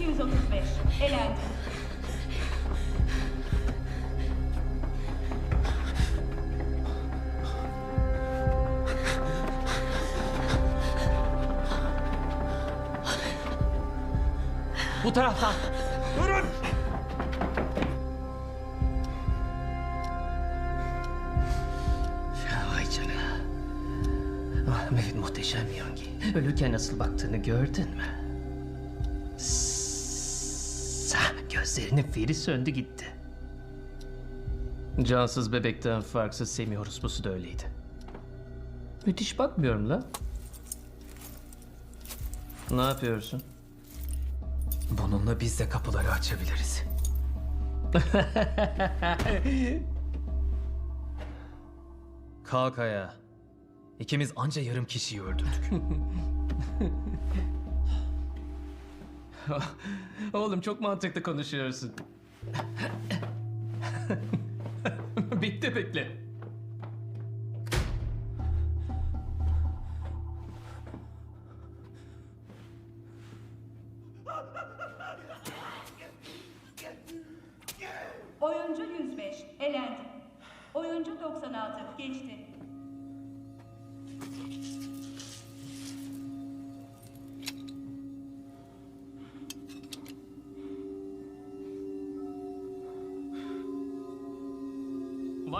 235. Elendi. Bu taraftan. Durun! Vay canına. Ah, Mehmet muhteşem Yongi. Ölürken nasıl baktığını gördün mü? Gözlerinin feri söndü gitti. Cansız bebekten farksız Semih orospusu da öyleydi. Müthiş bakmıyorum la. Ne yapıyorsun? Bununla biz de kapıları açabiliriz. Kalk ayağa. İkimiz anca yarım kişiyi öldürdük. Oğlum çok mantıklı konuşuyorsun. Bitti bekle.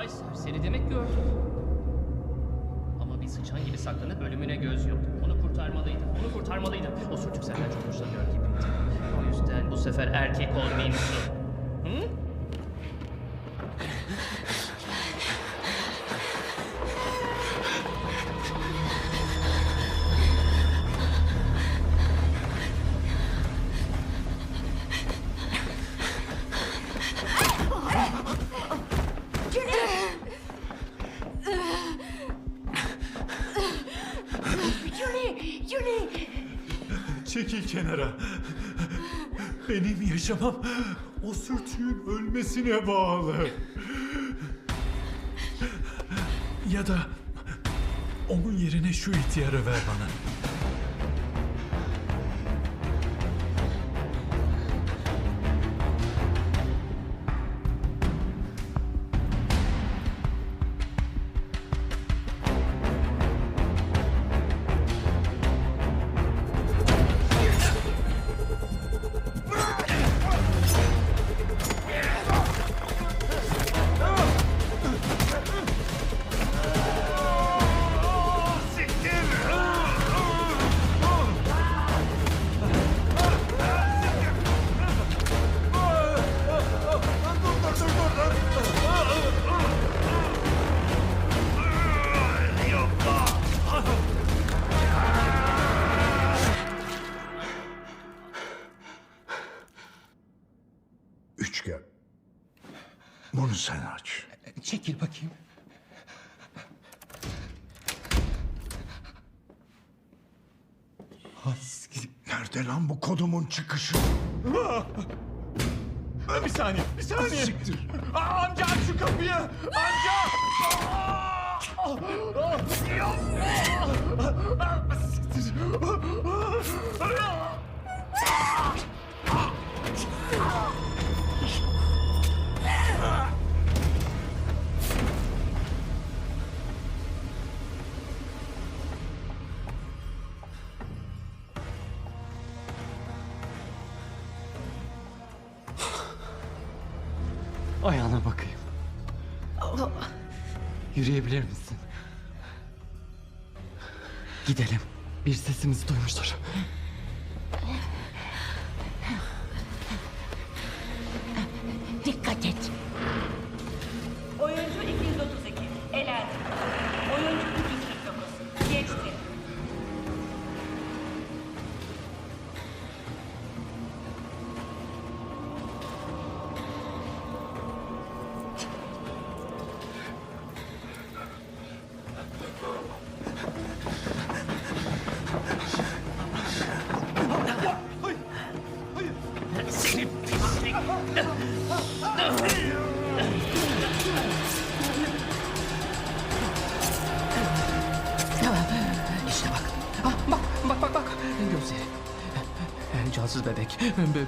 Vay seni demek gördüm. Ama bir sıçan gibi saklanıp ölümüne göz yumdu. Onu kurtarmalıydı. Onu kurtarmalıydı. O sürtük senden çok hoşlanıyor gibiydi. O yüzden bu sefer erkek olmayayım Yuni! Çekil kenara. Benim yaşamam o sürtüğün ölmesine bağlı. Ya da onun yerine şu ihtiyarı ver bana. Üçgen. Bunu sen aç. Çekil bakayım. Nerede lan bu kodumun çıkışı? Bir saniye, bir saniye. Siktir. Aa, amca aç şu kapıyı. Amca. Aa! Ayağına bakayım. Yürüyebilir misin? Gidelim. Bir sesimizi duymuştur.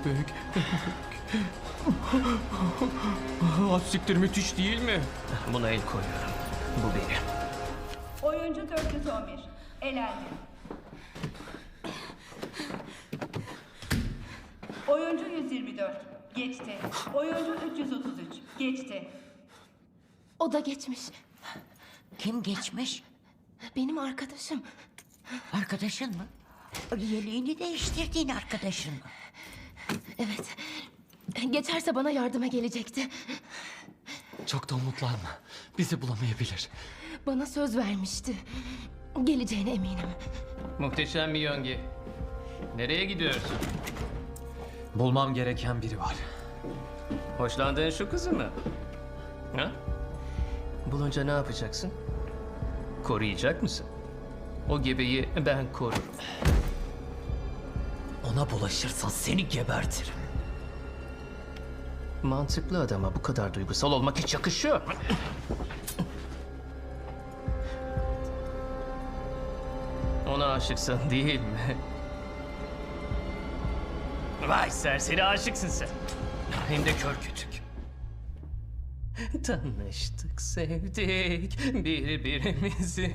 Bebek. Bebek. Ah, siktir müthiş değil mi? Buna el koyuyorum. Bu benim. Oyuncu 411. Elendi. Oyuncu 124. Geçti. Oyuncu 333. Geçti. O da geçmiş. Kim geçmiş? Benim arkadaşım. Arkadaşın mı? Yeleğini değiştirdiğin arkadaşın mı? Evet. Geçerse bana yardıma gelecekti. Çok da umutlanma. Bizi bulamayabilir. Bana söz vermişti. Geleceğine eminim. Muhteşem Miyongi. Nereye gidiyorsun? Bulmam gereken biri var. Hoşlandığın şu kızı mı? Ha? Bulunca ne yapacaksın? Koruyacak mısın? O gebeyi ben korurum. Ona bulaşırsan seni gebertirim. Mantıklı adama bu kadar duygusal olmak hiç yakışıyor mu? Ona aşıksın değil mi? Vay serseri aşıksın sen. Hem de kör kütük. Tanıştık, sevdik birbirimizi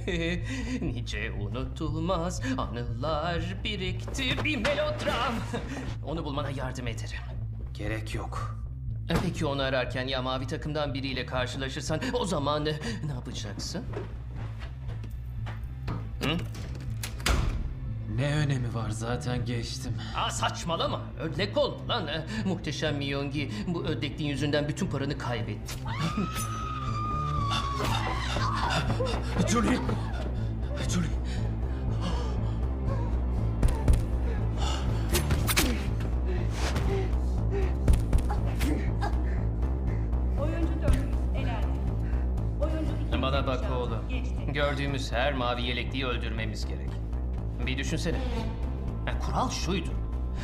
Nice unutulmaz anılar birikti bir melodram Onu bulmana yardım ederim Gerek yok. E Peki onu ararken ya mavi takımdan biriyle karşılaşırsan o zaman e, ne yapacaksın? Ne önemi var zaten geçtim. Aa saçmalama. Ödlek olma lan. E, Muhteşem Miyongi bu ödlekliğin yüzünden bütün paranı kaybettin. Julie! Julie! Oyuncu 400. Elendi. Oyuncu 200. Bana bak oğlum. Geçti. Gördüğümüz her mavi yelekliyi öldürmemiz gerek. Bir düşünsene. Ha, Kural şuydu.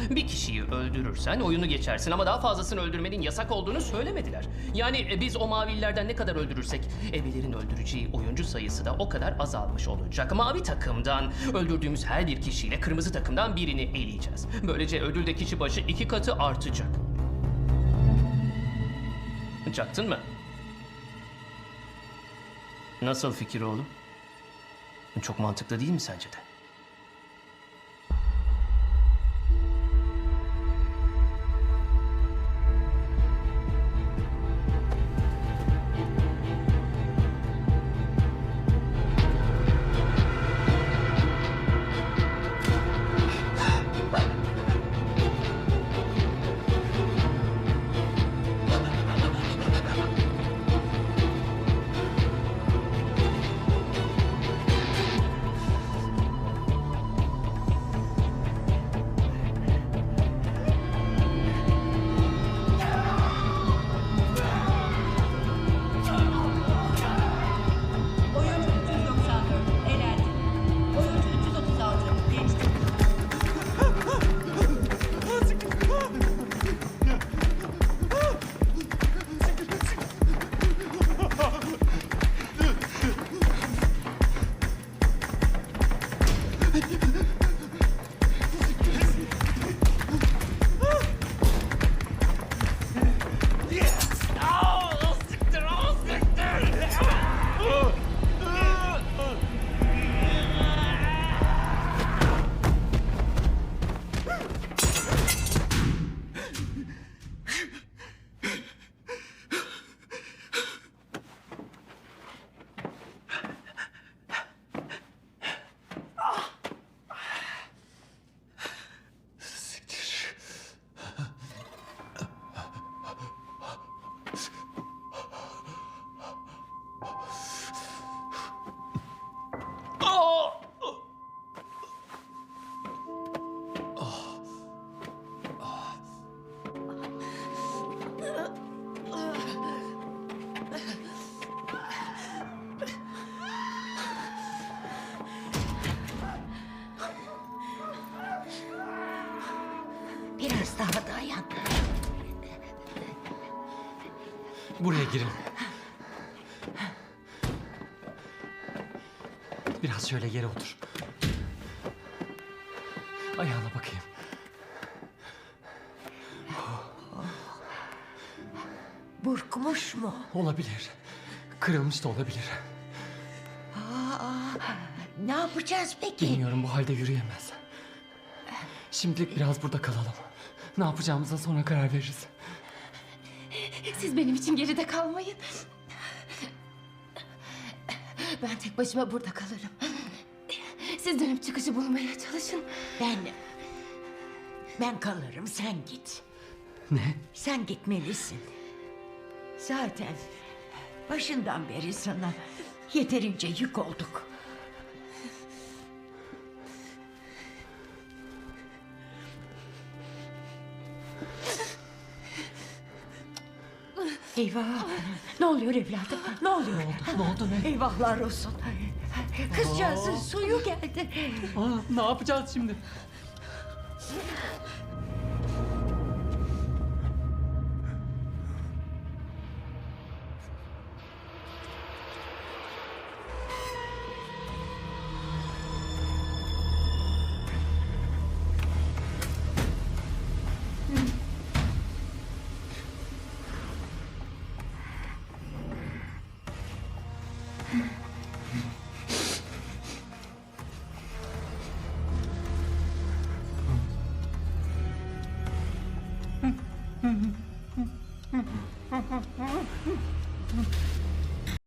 Bir kişiyi öldürürsen oyunu geçersin ama daha fazlasını öldürmenin yasak olduğunu söylemediler. Yani e, biz o mavilerden ne kadar öldürürsek ebelerin öldüreceği oyuncu sayısı da o kadar azalmış olacak. Mavi takımdan öldürdüğümüz her bir kişiyle kırmızı takımdan birini eleyeceğiz. Böylece ödül de kişi başı iki katı artacak. Çaktın mı? Nasıl fikir oğlum? Çok mantıklı değil mi sence de? Buraya girin. Biraz şöyle yere otur. Ayağına bakayım. Burkmuş mu? Olabilir. Kırılmış da olabilir. Aa, ne yapacağız peki? Bilmiyorum bu halde yürüyemez. Şimdilik biraz burada kalalım. Ne yapacağımıza sonra karar veririz. Siz benim için geride kalmayın. Ben tek başıma burada kalırım. Siz dönüp çıkışı bulmaya çalışın. Ben... Ben kalırım sen git. Ne? Sen gitmelisin. Zaten başından beri sana yeterince yük olduk. Eyvah! Ne oluyor evladım? Ne oluyor? Ne oldu ne? Eyvahlar olsun. Kızcağızın suyu geldi. Aa, ne yapacağız şimdi?